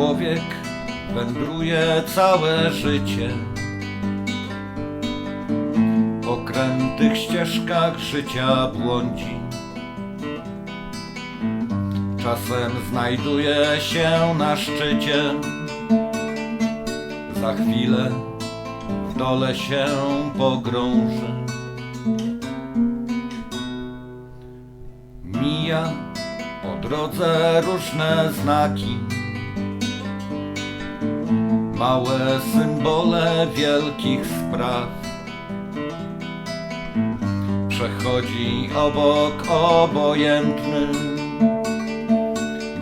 Człowiek wędruje całe życie. Po krętych ścieżkach życia błądzi. Czasem znajduje się na szczycie. Za chwilę w dole się pogrąży. Mija po drodze różne znaki Małe symbole wielkich spraw Przechodzi obok obojętny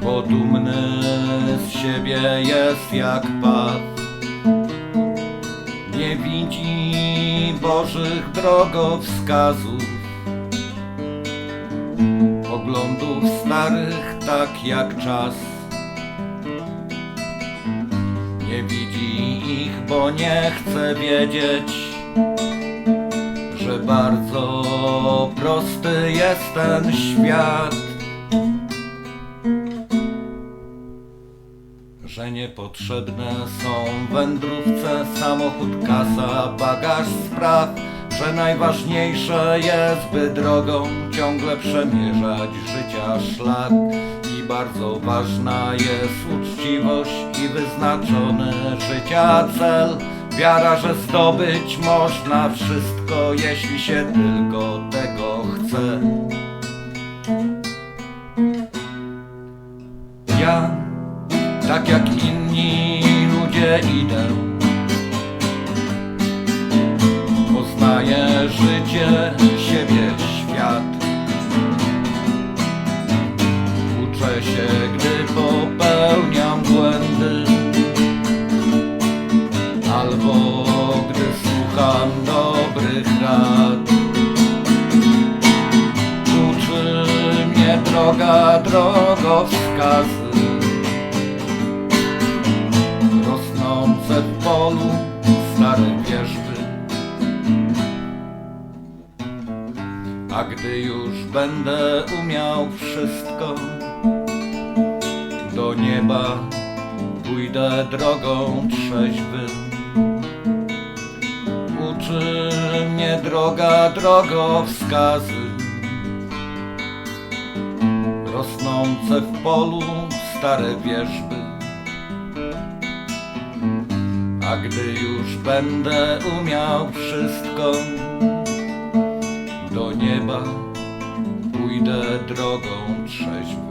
Bo dumny z siebie jest jak paw. Nie widzi bożych drogowskazów Poglądów starych tak jak czas Nie widzi ich, bo nie chce wiedzieć Że bardzo prosty jest ten świat. Że niepotrzebne są wędrówce, samochód, kasa, bagaż spraw Że najważniejsze jest, by drogą ciągle przemierzać życia szlak I bardzo ważna jest uczciwość i wyznaczony życia cel Wiara, że zdobyć można wszystko, jeśli się tylko tego chce Ja tak jak inni ludzie idę. Siebie, świat. Uczę się, gdy popełniam błędy, albo gdy słucham dobrych rad. Uczy mnie droga, drogowskazy rosnące w polu A gdy już będę umiał wszystko, do nieba pójdę drogą trzeźwym. Uczy mnie droga drogowskazy, rosnące w polu stare wierzby. A gdy już będę umiał wszystko, pójdę drogą trzeźwą.